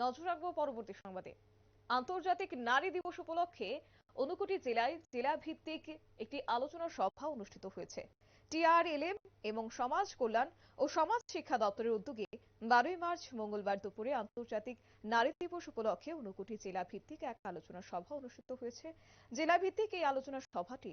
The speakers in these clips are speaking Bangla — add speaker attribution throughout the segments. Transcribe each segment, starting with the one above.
Speaker 1: নজর রাখব পরবর্তী সংবাদে। আন্তর্জাতিক নারী দিবস উপলক্ষে অনুকুটি জেলায় জেলা ভিত্তিক একটি আলোচনা সভা অনুষ্ঠিত হয়েছে। টিআরএলএম এবং সমাজ কল্যাণ ও সমাজ শিক্ষা দপ্তরের উদ্যোগে বারোই মার্চ মঙ্গলবার দুপুরে আন্তর্জাতিক নারী দিবস উপলক্ষে অনুকুটি জেলা ভিত্তিক এক আলোচনা সভা অনুষ্ঠিত হয়েছে। জেলা ভিত্তিক এই আলোচনা সভাটি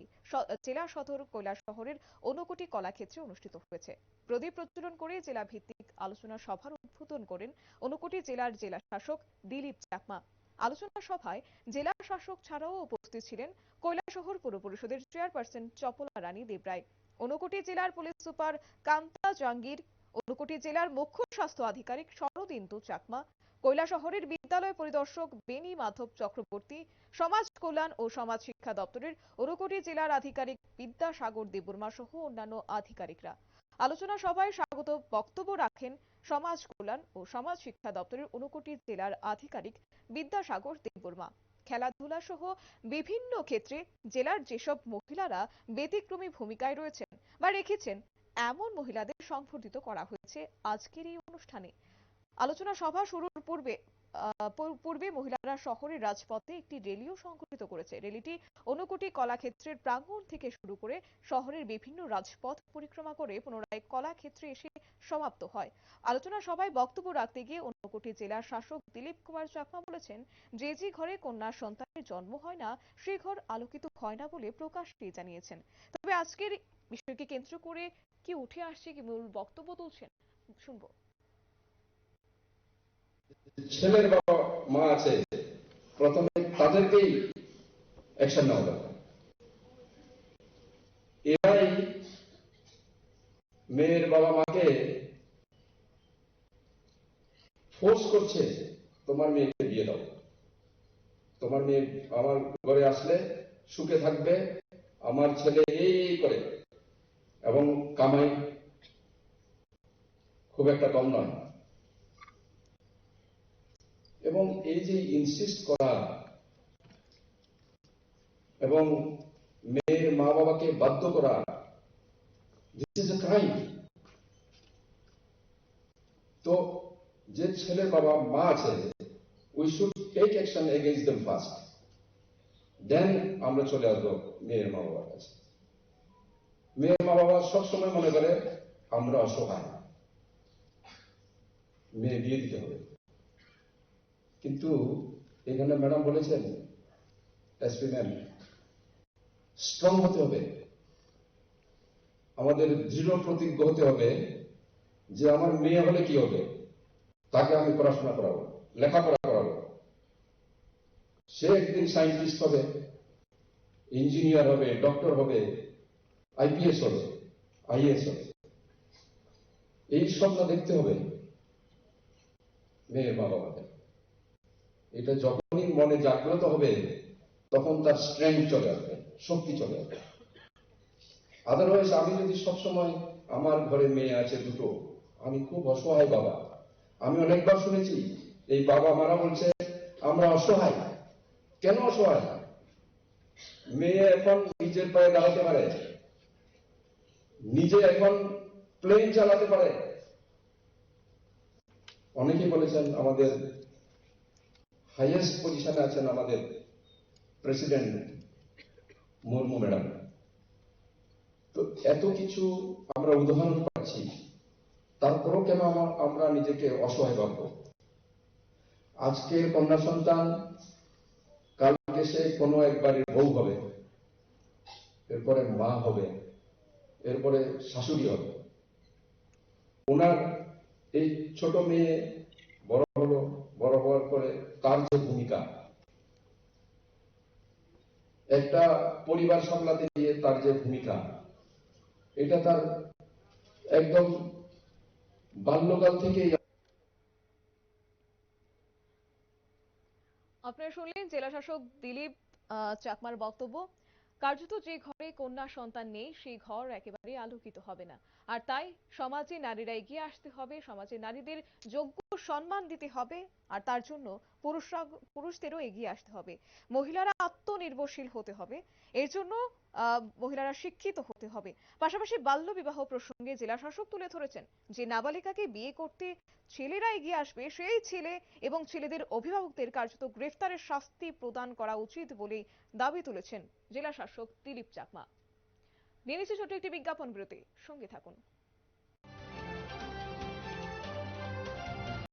Speaker 1: জেলা সদর শহরের অনুকুটি কলাক্ষেত্রে অনুষ্ঠিত হয়েছে। প্রদীপ প্রজ্বলন করে জেলা ভিত্তিক আলোচনা সভার উদ্বোধন করেন অনুকুটি জেলার জেলা শাসক দিলীপ চাকমা। আলোচনা সভায় জেলা শাসক ছাড়াও উপস্থিত ছিলেন কৈলাসহর পৌর পরিষদের চেয়ারপারসন চপলা রানী দেবরায়। ঊনকোটি জেলার পুলিশ সুপার কান্তা জাঙ্গির ঊনকোটি জেলার মুখ্য স্বাস্থ্য আধিকারিক শরদিন্দু চাকমা কৈলাসহরের বিদ্যালয় পরিদর্শক বেনি মাধব চক্রবর্তী, সমাজ কল্যাণ ও সমাজ শিক্ষা দপ্তরের ঊনকোটি জেলার আধিকারিক বিদ্যাসাগর দেববর্মা সহ অন্যান্য আধিকারিকরা। আলোচনা সভায় স্বাগত বক্তব্য রাখেন সমাজ কল্যাণ ও সমাজ শিক্ষা দপ্তরের ঊনকোটি জেলার আধিকারিক বিদ্যাসাগর দেববর্মা। খেলাধুলা সহ বিভিন্ন ক্ষেত্রে জেলার যেসব মহিলারা ব্যতিক্রমী ভূমিকায় রয়েছেন বা রেখেছেন, এমন মহিলাদের সংবর্ধিত করা হয়েছে আজকের এই অনুষ্ঠানে। আলোচনা সভা শুরুর পূর্বে পূর্বে মহিলারা শহরের রাজপথে একটি র্যালিও সংগঠিত করেছে। র্যালিটি অনুকুটি কলাক্ষেত্রের প্রাঙ্গণ থেকে শুরু করে শহরের বিভিন্ন রাজপথ পরিক্রমা করে পুনরায় কলাক্ষেত্রে এসে সমাপ্ত হয়। আলোচনা সভায় বক্তব্য রাখতে গিয়ে অনুকুটি জেলার শাসক দিলীপ কুমার চাকমা বলেছেন, যে যে ঘরে কন্যা সন্তানের জন্ম হয় না, সে ঘর আলোকিত হয় না বলে প্রকাশ্যে জানিয়েছেন। তবে আজকের বিষয়কে কেন্দ্র করে কি উঠে আসছে কি মূল বক্তব্য তুলছেন, শুনব।
Speaker 2: ছেলের বাবা মা আছে, প্রথমে তাদেরকেই অ্যাকশন নেওয়া দরকার এরাই মেয়ের বাবা মাকে ফোর্স করছে, তোমার মেয়েকে বিয়ে দাও। তোমার মেয়ে আমার ঘরে আসলে সুখে থাকবে, আমার ছেলে এই করে। এবং কামাই খুব একটা কম নয়। এবং এই যে ইনসিস্ট করা, এবং মেয়ের মা বাবাকে বাধ্য করা দিস ইজ ক্রাইম তো যে ছেলে বাবা মা আছে we should take action against them first then আমরা চলে আসব মেয়ের মা বাবার কাছে। মেয়ের মা বাবা সবসময় মনে করে, আমরা অসহায়। মেয়ে বিয়ে দিতে হবে। কিন্তু এখানে ম্যাডাম বলেছেন এসপি ম্যাম স্ট্রং হতে হবে। আমাদের দৃঢ় প্রতিজ্ঞ হতে হবে যে আমার মেয়ে হলে কি হবে? তাকে আমি পড়াশোনা করাবো, লেখাপড়া করাবো। সে একদিন সায়েন্টিস্ট হবে ইঞ্জিনিয়ার হবে ডক্টর হবে আইপিএস হবে আইএস হবে। এই স্বপ্ন দেখতে হবে মেয়ের মা বাবাদের এটা যখনই মনে জাগ্রত হবে, তখন তার স্ট্রেংথ চলে আসবে, শক্তি চলে আসবে। আদারওয়াইজ আমি যদি সবসময় আমার ঘরে মেয়ে আছে দুটো, আমি খুব অসহায় বাবা। আমি অনেকবার শুনেছি, এই বাবা মারা বলছে, আমরা অসহায়। কেন অসহায়? মেয়ে এখন নিজের পায়ে দাঁড়াতে পারে। নিজে এখন প্লেন চালাতে পারে। অনেকেই বলেছেন, আমাদের হাইয়েস্ট পজিশনে আছেন আমাদের প্রেসিডেন্ট মুর্মু ম্যাডাম। তো এত কিছু আমরা উদাহরণ পাচ্ছি, তারপরও কেন আমার- নিজেকে অসহায় ভাববো? আজকের কন্যা সন্তান কালকে সে কোনো একবারের বউ হবে, এরপরে মা হবে, এরপরে শাশুড়ি হবে। ওনার এই ছোট মেয়ে বড় হলো, বড় হওয়ার পরে তার যে ভূমিকা? একটা পরিবার সামলাতে গিয়ে তার যে ভূমিকা, এটা তার একদম বাল্যকাল থেকেই
Speaker 1: আপনারা শুনলেন জেলা শাসক দিলীপ চাকমার বক্তব্য। কার্যত যে ঘরে কন্যা সন্তান নেই, সেই ঘর একেবারে আলোকিত হবে না। আর তাই সমাজে নারীরা এগিয়ে আসতে হবে, সমাজে নারীদের যোগ্য সম্মান দিতে হবে আর তার জন্য পুরুষরা পুরুষদেরও এগিয়ে আসতে হবে। মহিলারা আত্মনির্ভরশীল হতে হবে। এর জন্য মহিলারা শিক্ষিত হতে হবে। পাশাপাশি বাল্য বিবাহ প্রসঙ্গে জেলা শাসক তুলে ধরেছেন যে নাবালিকাকে বিয়ে করতে ছেলেরা এগিয়ে আসবে, সেই ছেলে এবং ছেলেদের অভিভাবকদের কার্যত গ্রেফতারের শাস্তি প্রদান করা উচিত বলেই দাবি তুলেছেন জেলা শাসক দিলীপ চাকমা। নিয়ে ছোট্ট একটি বিজ্ঞাপন বিরতি। সঙ্গে থাকুন।